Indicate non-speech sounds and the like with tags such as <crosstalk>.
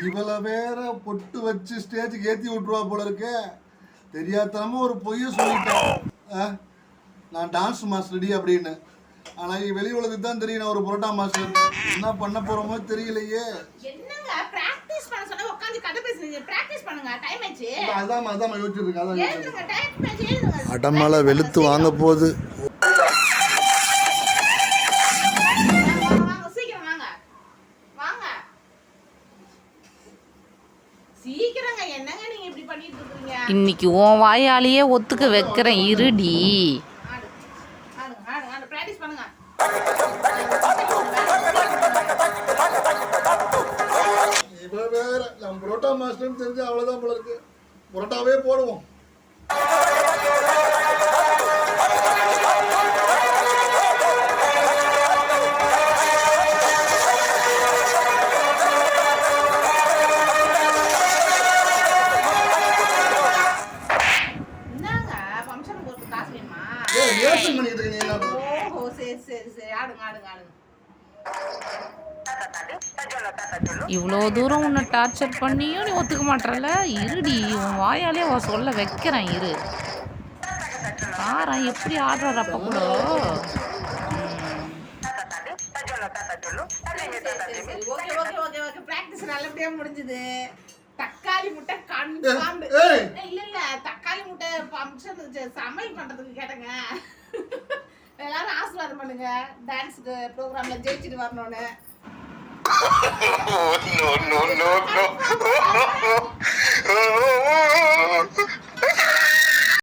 இவள வேற பொட்டு வச்சு ஸ்டேஜுக்கு ஏத்தி விட்டுருவா போல இருக்கு. தெரியாதனமா ஒரு பொய்ய சொல்லிட்டேன். ஆ? நான் டான்ஸ் மாஸ்டர்டி அப்படின்னு. ஆனா இங்க வெளி உலகத்துக்கு தான் தெரியும் நான் ஒரு புரோட்டா மாஸ்டர் என்ன பண்ண போறோமோ தெரியலையே. என்னங்க? பிராக்டிஸ் பண்ண சொன்னா உட்கார்ந்து கதை பேசுறீங்க. பிராக்டிஸ் பண்ணுங்க. டைம் ஆச்சு. அதான் இருக்கேன் அதான் அடமலை வெளுத்து வாங்க போகுது. சீக்கிரங்க. என்னங்க நீங்க இப்படி பண்ணிட்டு இருக்கீங்க இன்னைக்கு உன் வாயாலேயே ஒத்துக்க வைக்கிறேன். இருடி. பிராக்டிஸ் பண்ணுங்க இவ வேற. நம்ம புரோட்டா மாஸ்டர்னு தெரிஞ்சு அவ்வளவுதான் போல இருக்கு. புரோட்டாவே போடுவோம். ரியாக்ஷன் பண்ணிட்டு இருக்க நீ என்ன ஓஹோ சரி சரி சரி. ஆடுங்க ஆடுங்க ஆடுங்க. இவ்வளோ தூரம் உன்னை டார்ச்சர் பண்ணியும் நீ ஒத்துக்க மாட்டல இருடி உன் வாயாலே அவ சொல்ல வைக்கிறேன் இரு. ஆறா எப்படி ஆடுறாரு அப்ப கூட? Okay okay okay okay. Practice நல்லபடியா முடிஞ்சது. தக்காளி முட்டை கன்ஃபார்ம் சமையல் பண்றதுக்கு கேட்டங்க. எல்லாரும் ஆசீர்வாதம் பண்ணுங்க. டான்ஸுக்கு ப்ரோக்ராம்ல ஜெயிச்சுட்டு வரணும்னு. <laughs>